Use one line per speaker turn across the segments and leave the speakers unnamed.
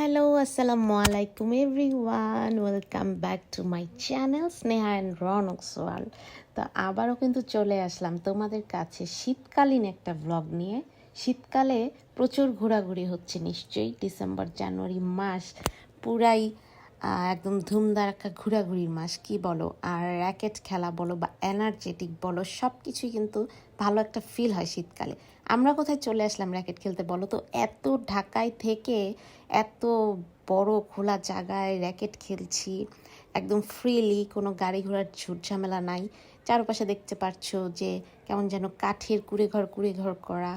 Hello আসসালামু আলাইকুম everyone welcome back to my channel Sneha and Ron সোয়াল তো আবারও কিন্তু চলে আসলাম তোমাদের কাছে শীতকালীন একটা ব্লগ নিয়ে। শীতকালে প্রচুর ঘোরাঘুরি হচ্ছে নিশ্চয়ই ডিসেম্বর জানুয়ারি মাস পুরাই একদম ধুমধারাক্কা ঘোরাঘুরির মাস, কি বলো? আর র্যাকেট খেলা বলো বা এনার্জেটিক বলো সব কিছুই কিন্তু ভালো একটা ফিল হয় শীতকালে। আমরা কোথায় চলে আসলাম র্যাকেট খেলতে বলো তো? এত ঢাকায় থেকে এত বড় খোলা জায়গায় র্যাকেট খেলছি, একদম ফ্রিলি কোনো গাড়ি ঘোড়ার ঝামেলা নাই। চারপাশে দেখতে পাচ্ছ যে কেমন যেন কাঠের কুড়ে ঘর কুড়ে ঘর করা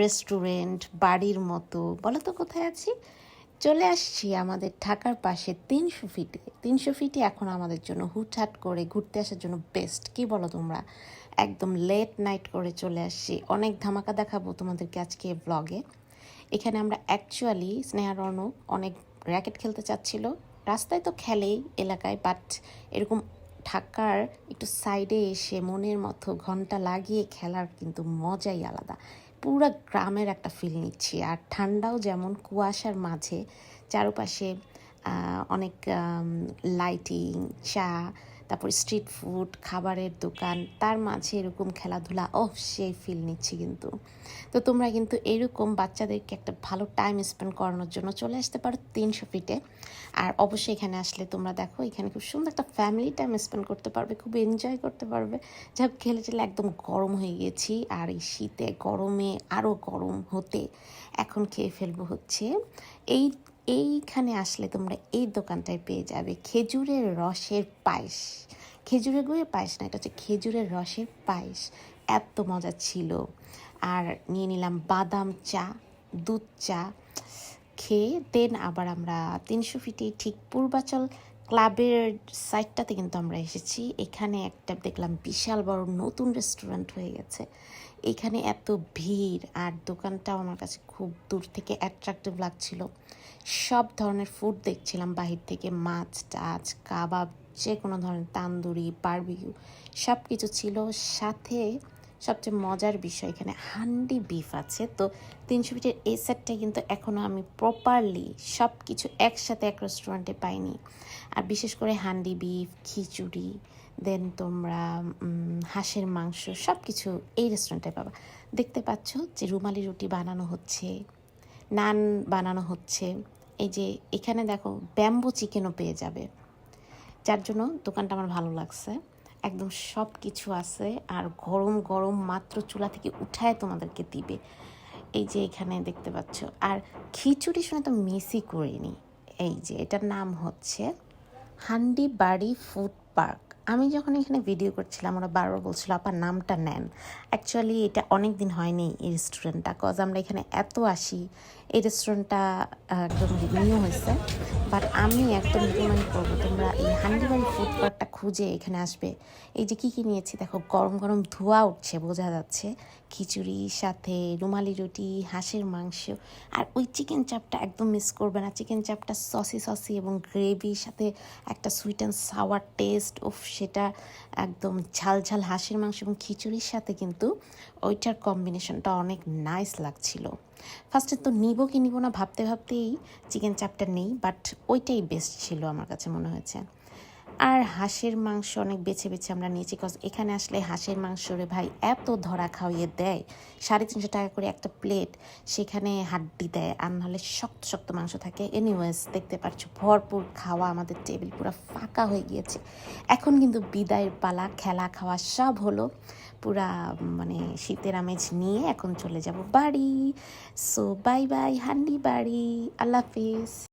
রেস্টুরেন্ট বাড়ির মতো। বলো তো কোথায় আছি? চলে আসছি আমাদের ঢাকার পাশে তিনশো ফিটে তিনশো ফিটে এখন আমাদের জন্য হুটহাট করে ঘুরতে আসার জন্য বেস্ট কি বলো তোমরা? একদম লেট নাইট করে চলে আসছি। অনেক ধামাকা দেখাবো তোমাদেরকে আজকে ব্লগে এখানে আমরা অ্যাকচুয়ালি স্নেহারণ অনেক র্যাকেট খেলতে চাচ্ছিল। রাস্তায় তো খেলেই এলাকায় বাট এরকম ঢাকার একটু সাইডে এসে মনের মতো ঘণ্টা লাগিয়ে খেলার কিন্তু মজাই আলাদা। পুরো গ্রামের একটা ফিল নিচ্ছি। আর ঠান্ডাও যেমন কুয়াশার মাঝে চারপাশে অনেক লাইটিং চা তারপর স্ট্রিট ফুড খাবারের দোকান, তার মাঝে এরকম খেলাধুলা ও সেই ফিল নিচ্ছি কিন্তু। তো তোমরা কিন্তু এরকম বাচ্চাদেরকে একটা ভালো টাইম স্পেন্ড করানোর জন্য চলে আসতে পারো তিনশো ফিটে আর অবশ্যই এখানে আসলে তোমরা দেখো, এখানে খুব সুন্দর একটা ফ্যামিলি টাইম স্পেন্ড করতে পারবে, খুব এনজয় করতে পারবে। যা খেলে টেলে একদম গরম হয়ে গেছি, আর এই শীতে গরমে আরও গরম হতে এখন খেয়ে ফেলব হচ্ছে। এই এইখানে আসলে তোমরা এই দোকানটায় পেয়ে যাবে খেজুরের রসের পায়েস। খেজুরের গুঁড়ের পায়েস না, এটা হচ্ছে খেজুরের রসের পায়েস। এত মজা ছিল। আর নিয়ে নিলাম বাদাম চা, দুধ চা। খেয়ে দেন আবার আমরা তিনশো ফিটে ঠিক পূর্বাচল ক্লাবের সাইডটাতে কিন্তু আমরা এসেছি। এখানে একটা দেখলাম বিশাল বড় নতুন রেস্টুরেন্ট হয়ে গেছে। এখানে এত ভিড় আর দোকানটাও আমার কাছে খুব দূর থেকে অ্যাট্রাক্টিভ লাগছিল। সব ধরনের ফুড দেখছিলাম বাহির থেকে, মাছ টাছ কাবাব যে কোনো ধরনের তান্দুরি বারবিকিউ সব কিছু ছিল। সাথে সবচেয়ে মজার বিষয় এখানে হান্ডি বিফ আছে। তো তিনশো ফিটের এই সেটটা কিন্তু এখনও আমি প্রপারলি সব কিছু একসাথে এক রেস্টুরেন্টে পাইনি। আর বিশেষ করে হান্ডি বিফ খিচুড়ি দেন তোমরা হাঁসের মাংস সব কিছু এই রেস্টুরেন্টে পাবা। দেখতে পাচ্ছ যে রুমালি রুটি বানানো হচ্ছে, নান বানানো হচ্ছে। এই যে এখানে দেখো ব্যাম্বু চিকেনও পেয়ে যাবে। যার জন্য দোকানটা আমার ভালো লাগছে। একদম সব কিছু আছে আর গরম গরম মাত্র চুলা থেকে উঠায় তোমাদেরকে দিবে। এই যে এখানে দেখতে পাচ্ছ। আর খিচুড়ি শুনে তো মিসই করিনি। এই যে এটার নাম হচ্ছে হান্ডি বাড়ি ফুড পার্ক। আমি যখন এখানে ভিডিও করছিলাম, ওরা বারবার বলছিল আপার নামটা নেন। অ্যাকচুয়ালি এটা অনেক দিন হয়নি এই রেস্টুরেন্টটা কজ আমরা এখানে এত আসি, এই রেস্টুরেন্টটা একদম নিউ হয়েছে। বাট আমি একদম রিকমেন্ড করব, তোমরা এই হান্ডিবাড়ি ফুড খুঁজে এখানে আসবে। এই যে কী কী নিয়েছি, দেখো, গরম গরম ধোয়া উঠছে, বোঝা যাচ্ছে। খিচুড়ি সাথে, রুমালি রুটি, হাঁসের মাংস। আর ওই চিকেন চাপটা একদম মিস করবে না। চিকেন চাপটা সসি সসি এবং গ্রেভির সাথে একটা সুইট অ্যান্ড সাওয়ার টেস্ট ও সেটা একদম ঝাল ঝাল হাঁসের মাংস এবং খিচুড়ির সাথে কিন্তু ওইটার কম্বিনেশনটা অনেক নাইস লাগছিল। ফার্স্টে তো নিব কি নিব না ভাবতে, ভাবতেই চিকেন চাপটা নেই বাট ওইটাই বেস্ট ছিল আমার কাছে মনে হয়েছে। আর হাঁসের মাংস অনেক বেছে বেছে আমরা নিয়েছি কজ এখানে আসলে হাঁসের মাংস রে ভাই এত ধরা খাওয়িয়ে দেয়। সাড়ে তিনশো টাকা করে একটা প্লেট সেখানে হাড্ডি দেয়, আর নাহলে শক্ত শক্ত মাংস থাকে। এনিওয়েজ দেখতে পাচ্ছ ভরপুর খাওয়া আমাদের টেবিল পুরো ফাঁকা হয়ে গিয়েছে। এখন কিন্তু বিদায়ের পালা, খেলা খাওয়া সব হলো। পুরা মানে শীতের আমেজ নিয়ে এখন চলে যাব বাড়ি। সো বাই বাই হান্ডি বাড়ি। আল্লাহ হাফিজ।